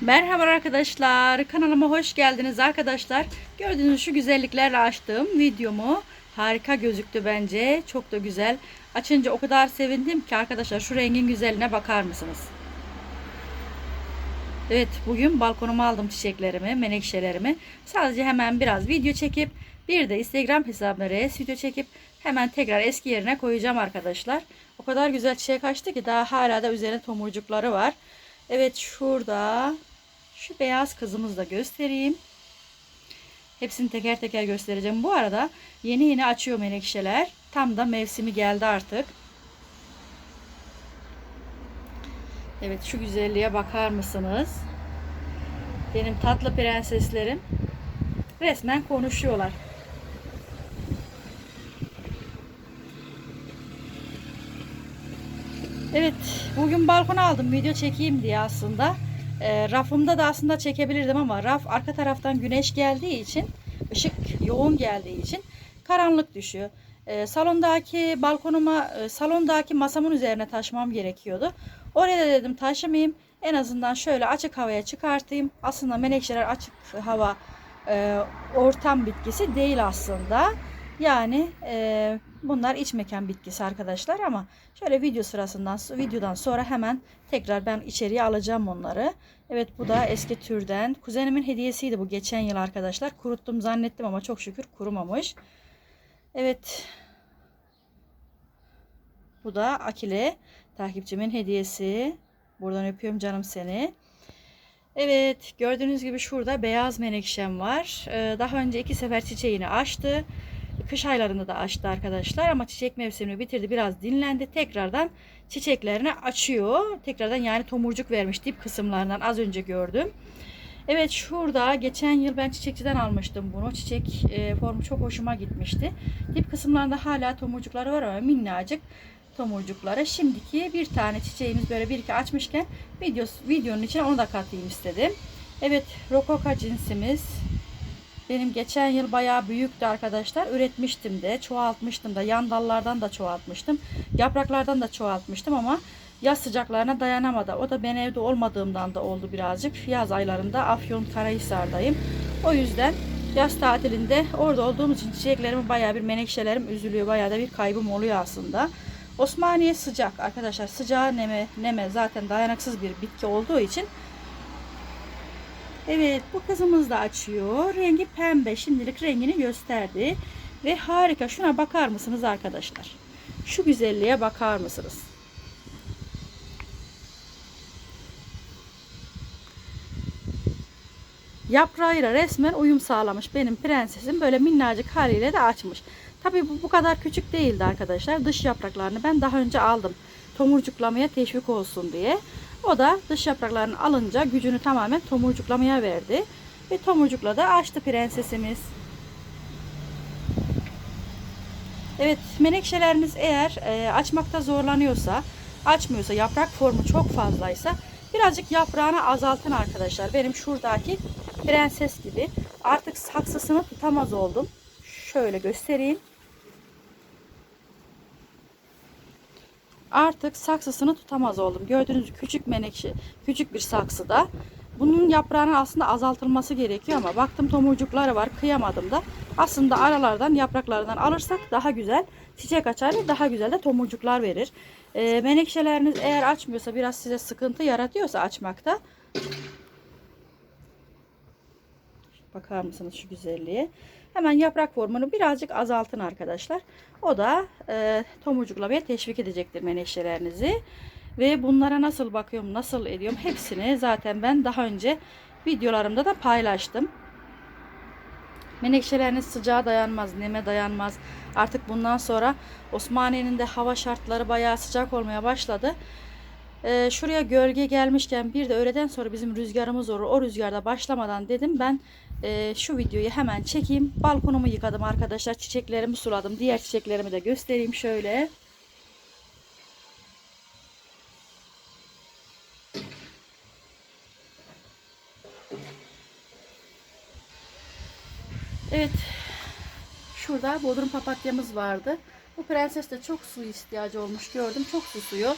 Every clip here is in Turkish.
Merhaba arkadaşlar. Kanalıma hoş geldiniz arkadaşlar. Gördüğünüz şu güzelliklerle açtığım videomu harika gözüktü bence. Çok da güzel. Açınca o kadar sevindim ki arkadaşlar şu rengin güzelliğine bakar mısınız? Evet bugün balkonuma aldım çiçeklerimi, menekşelerimi. Sadece hemen biraz video çekip bir de Instagram hesabına reels video çekip hemen tekrar eski yerine koyacağım arkadaşlar. O kadar güzel çiçek açtı ki daha hala da üzerine tomurcukları var. Evet şurada şu beyaz kızımızı da göstereyim. Hepsini teker teker göstereceğim. Bu arada yeni yeni açıyor menekşeler. Tam da mevsimi geldi artık. Evet şu güzelliğe bakar mısınız? Benim tatlı prenseslerim resmen konuşuyorlar. Evet, bugün balkona aldım video çekeyim diye aslında. E, rafımda da aslında çekebilirdim ama raf arka taraftan güneş geldiği için, ışık yoğun geldiği için karanlık düşüyor. E, salondaki balkonuma, e, salondaki masamın üzerine taşımam gerekiyordu. Oraya da dedim taşımayayım. En azından şöyle açık havaya çıkartayım. Aslında menekşeler açık hava e, ortam bitkisi değil aslında. Yani e, bunlar iç mekan bitkisi arkadaşlar ama şöyle video sırasından videodan sonra hemen tekrar ben içeriye alacağım onları. Evet bu da eski türden. Kuzenimin hediyesiydi bu geçen yıl arkadaşlar. Kuruttum zannettim ama çok şükür kurumamış. Evet. Bu da Akile takipçimin hediyesi. Buradan öpüyorum canım seni. Evet gördüğünüz gibi şurada beyaz menekşem var. Ee, daha önce iki sefer çiçeğini açtı. Kış aylarında da açtı arkadaşlar ama çiçek mevsimini bitirdi. Biraz dinlendi. Tekrardan çiçeklerini açıyor. Tekrardan yani tomurcuk vermiş dip kısımlarından az önce gördüm. Evet şurada geçen yıl ben çiçekçiden almıştım bunu. Çiçek e, formu çok hoşuma gitmişti. Dip kısımlarında hala tomurcukları var ama minnacık tomurcukları. Şimdiki bir tane çiçeğimiz böyle bir iki açmışken video, videonun içine onu da katayım istedim. Evet rokoka cinsimiz. Benim geçen yıl bayağı büyüktü arkadaşlar. Üretmiştim de, çoğaltmıştım da. Yan dallardan da çoğaltmıştım. Yapraklardan da çoğaltmıştım ama yaz sıcaklarına dayanamadı. O da ben evde olmadığımdan da oldu birazcık. Yaz aylarında Afyon Karahisar'dayım. O yüzden yaz tatilinde orada olduğum için çiçeklerim bayağı bir menekşelerim üzülüyor. Bayağı da bir kaybım oluyor aslında. Osmaniye sıcak arkadaşlar. Sıcağa neme, neme zaten dayanıksız bir bitki olduğu için Evet bu kızımız da açıyor. Rengi pembe. Şimdilik rengini gösterdi. Ve harika. Şuna bakar mısınız arkadaşlar? Şu güzelliğe bakar mısınız? Yaprağıyla resmen uyum sağlamış. Benim prensesim böyle minnacık haliyle de açmış. Tabi bu bu kadar küçük değildi arkadaşlar. Dış yapraklarını ben daha önce aldım. Tomurcuklamaya teşvik olsun diye. O da dış yapraklarını alınca gücünü tamamen tomurcuklamaya verdi. Ve tomurcukla da açtı prensesimiz. Evet menekşeleriniz eğer e, açmakta zorlanıyorsa, açmıyorsa, yaprak formu çok fazlaysa birazcık yaprağını azaltın arkadaşlar. Benim şuradaki prenses gibi artık saksısını tutamaz oldum. Şöyle göstereyim. Artık saksısını tutamaz oldum. Gördüğünüz küçük menekşe, küçük bir saksıda. Bunun yaprağının aslında azaltılması gerekiyor ama baktım tomurcukları var kıyamadım da. Aslında aralardan yapraklarından alırsak daha güzel çiçek açar ve daha güzel de tomurcuklar verir. E, menekşeleriniz eğer açmıyorsa biraz size sıkıntı yaratıyorsa açmakta. Bakar mısınız şu güzelliğe? Hemen yaprak formunu birazcık azaltın arkadaşlar. O da e, tomurcuklamaya teşvik edecektir menekşelerinizi. Ve bunlara nasıl bakıyorum, nasıl ediyorum hepsini zaten ben daha önce videolarımda da paylaştım. Menekşeleriniz sıcağa dayanmaz, neme dayanmaz. Artık bundan sonra Osmaniye'nin de hava şartları bayağı sıcak olmaya başladı. Ee, şuraya gölge gelmişken bir de öğleden sonra bizim rüzgarımız olur. O rüzgarda başlamadan dedim ben e, şu videoyu hemen çekeyim. Balkonumu yıkadım arkadaşlar. Çiçeklerimi suladım. Diğer çiçeklerimi de göstereyim şöyle. Evet. Şurada bodrum papatyamız vardı. Bu prenses de çok su ihtiyacı olmuş gördüm. Çok susuyor.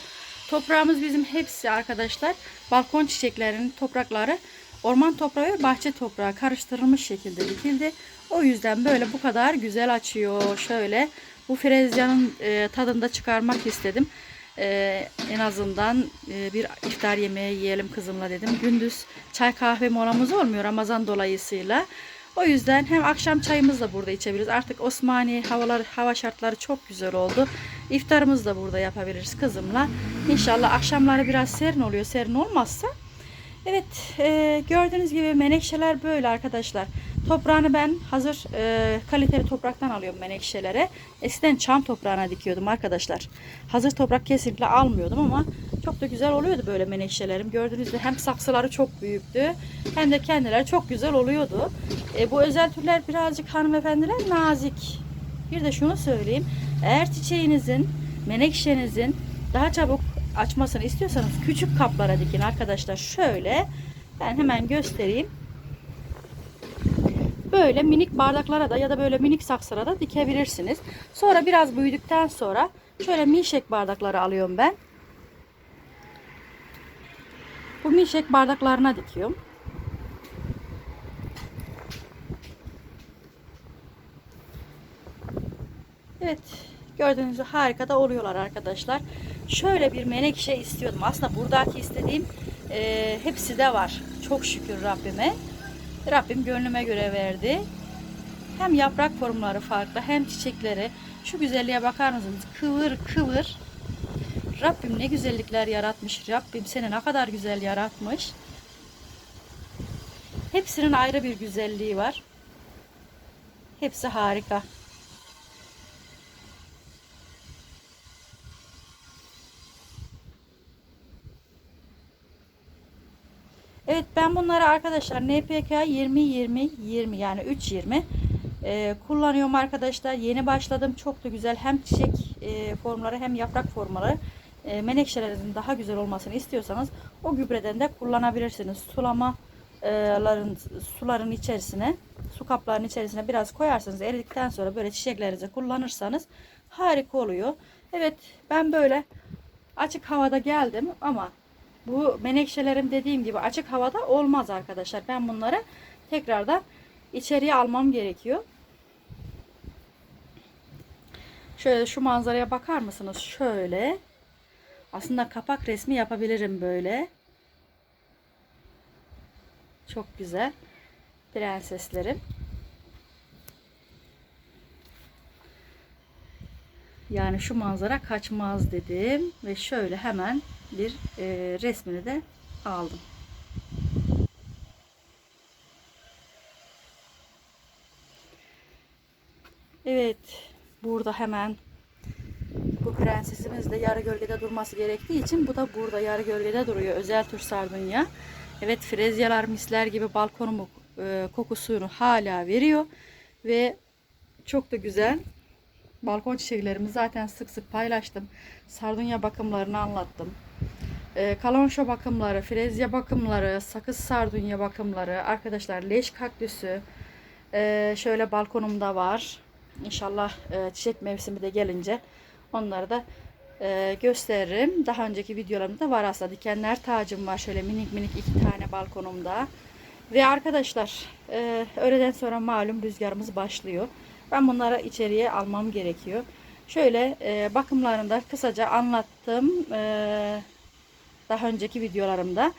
toprağımız bizim hepsi arkadaşlar balkon çiçeklerinin toprakları orman toprağı ve bahçe toprağı karıştırılmış şekilde dikildi. O yüzden böyle bu kadar güzel açıyor. Şöyle bu frezyanın e, tadını da çıkarmak istedim. E, en azından e, bir iftar yemeği yiyelim kızımla dedim. Gündüz çay kahve molamız olmuyor Ramazan dolayısıyla. O yüzden hem akşam çayımızı da burada içebiliriz. Artık Osmaniye havalar, hava şartları çok güzel oldu. İftarımızı da burada yapabiliriz kızımla. İnşallah akşamları biraz serin oluyor. Serin olmazsa. Evet e, gördüğünüz gibi menekşeler böyle arkadaşlar. Toprağını ben hazır e, kaliteli topraktan alıyorum menekşelere. Eskiden çam toprağına dikiyordum arkadaşlar. Hazır toprak kesinlikle almıyordum ama çok da güzel oluyordu böyle menekşelerim. Gördüğünüz gibi hem saksıları çok büyüktü hem de kendileri çok güzel oluyordu. E, bu özel türler birazcık hanımefendiler nazik. Bir de şunu söyleyeyim. Eğer çiçeğinizin, menekşenizin daha çabuk açmasını istiyorsanız küçük kaplara dikin arkadaşlar. Şöyle ben hemen göstereyim. Böyle minik bardaklara da ya da böyle minik saksılara da dikebilirsiniz. Sonra biraz büyüdükten sonra şöyle milşek bardakları alıyorum ben. Bu milşek bardaklarına dikiyorum. Evet gördüğünüz harika da oluyorlar arkadaşlar. Şöyle bir menekşe istiyordum. Aslında buradaki istediğim e, hepsi de var. Çok şükür Rabbime. Rabbim gönlüme göre verdi. Hem yaprak formları farklı hem çiçekleri. Şu güzelliğe bakar mısınız? Kıvır kıvır. Rabbim ne güzellikler yaratmış. Rabbim seni ne kadar güzel yaratmış. Hepsinin ayrı bir güzelliği var. Hepsi harika. Evet ben bunları arkadaşlar NPK 20 20 20 yani 3 20 e, kullanıyorum arkadaşlar. Yeni başladım. Çok da güzel hem çiçek e, formları hem yaprak formları e, menekşelerin daha güzel olmasını istiyorsanız o gübreden de kullanabilirsiniz. Sulamaların suların içerisine su kaplarının içerisine biraz koyarsanız eridikten sonra böyle çiçeklerinize kullanırsanız harika oluyor. Evet ben böyle açık havada geldim ama bu menekşelerim dediğim gibi açık havada olmaz arkadaşlar. Ben bunları tekrardan içeriye almam gerekiyor. Şöyle şu manzaraya bakar mısınız? Şöyle. Aslında kapak resmi yapabilirim böyle. Çok güzel. Prenseslerim. Yani şu manzara kaçmaz dedim ve şöyle hemen bir e, resmini de aldım. Evet, burada hemen bu prensesimiz de yarı gölgede durması gerektiği için bu da burada yarı gölgede duruyor. Özel tür sardunya. Evet, frezyalar misler gibi balkonumu e, kokusunu hala veriyor ve çok da güzel. Balkon çiçeklerimi zaten sık sık paylaştım. Sardunya bakımlarını anlattım. E, kalonşo bakımları, frezya bakımları, sakız sardunya bakımları, arkadaşlar leş kaktüsü e, şöyle balkonumda var. İnşallah e, çiçek mevsimi de gelince onları da e, gösteririm. Daha önceki videolarımda var aslında. Dikenler tacım var. Şöyle minik minik iki tane balkonumda. Ve arkadaşlar e, öğleden sonra malum rüzgarımız başlıyor. Ben bunları içeriye almam gerekiyor. Şöyle e, bakımlarını da kısaca anlattım. E, daha önceki videolarımda.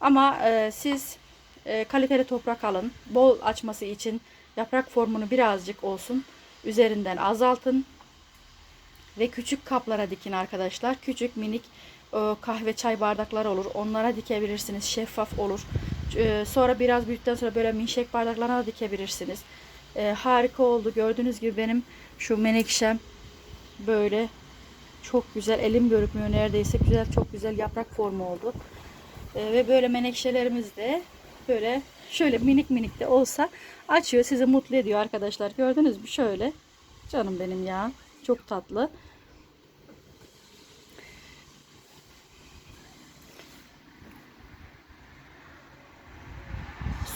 Ama e, siz e, kaliteli toprak alın. Bol açması için yaprak formunu birazcık olsun üzerinden azaltın. Ve küçük kaplara dikin arkadaşlar. Küçük minik e, kahve çay bardakları olur. Onlara dikebilirsiniz. Şeffaf olur. E, sonra biraz büyüdükten sonra böyle minşek bardaklarına da dikebilirsiniz. E, harika oldu. Gördüğünüz gibi benim şu menekşem böyle çok güzel. Elim görükmüyor neredeyse. Güzel, çok güzel yaprak formu oldu. E, ve böyle menekşelerimiz de böyle şöyle minik minik de olsa açıyor. Sizi mutlu ediyor arkadaşlar. Gördünüz mü? Şöyle. Canım benim ya. Çok tatlı.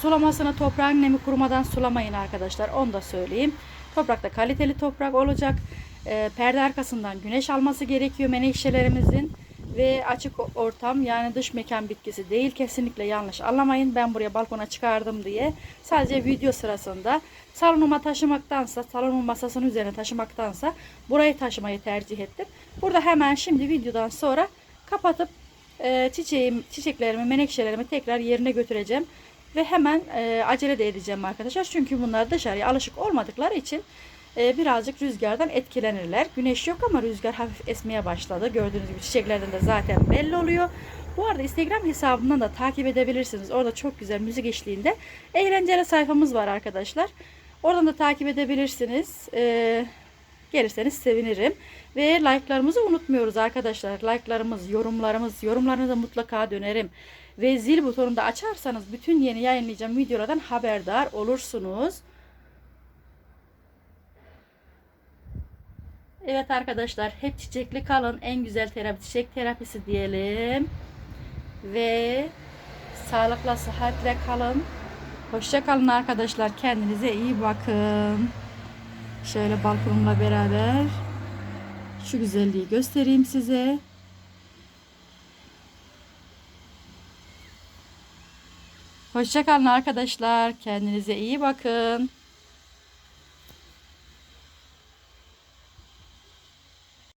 Sulamasını toprağın nemi kurumadan sulamayın arkadaşlar. Onu da söyleyeyim. Toprakta kaliteli toprak olacak. E, perde arkasından güneş alması gerekiyor menekşelerimizin. ve açık ortam yani dış mekan bitkisi değil kesinlikle yanlış anlamayın ben buraya balkona çıkardım diye sadece video sırasında salonuma taşımaktansa salonumun masasının üzerine taşımaktansa burayı taşımayı tercih ettim. Burada hemen şimdi videodan sonra kapatıp e, çiçeğim, çiçeklerimi, menekşelerimi tekrar yerine götüreceğim. Ve hemen e, acele de edeceğim arkadaşlar. Çünkü bunlar dışarıya alışık olmadıkları için e, birazcık rüzgardan etkilenirler. Güneş yok ama rüzgar hafif esmeye başladı. Gördüğünüz gibi çiçeklerden de zaten belli oluyor. Bu arada Instagram hesabından da takip edebilirsiniz. Orada çok güzel müzik eşliğinde eğlenceli sayfamız var arkadaşlar. Oradan da takip edebilirsiniz. E, gelirseniz sevinirim. Ve like'larımızı unutmuyoruz arkadaşlar. Like'larımız, yorumlarımız, yorumlarınıza mutlaka dönerim. Ve zil butonunu da açarsanız bütün yeni yayınlayacağım videolardan haberdar olursunuz. Evet arkadaşlar hep çiçekli kalın. En güzel terapi çiçek terapisi diyelim. Ve sağlıkla sıhhatle kalın. Hoşça kalın arkadaşlar. Kendinize iyi bakın. Şöyle balkonumla beraber şu güzelliği göstereyim size. Hoşça kalın arkadaşlar. Kendinize iyi bakın.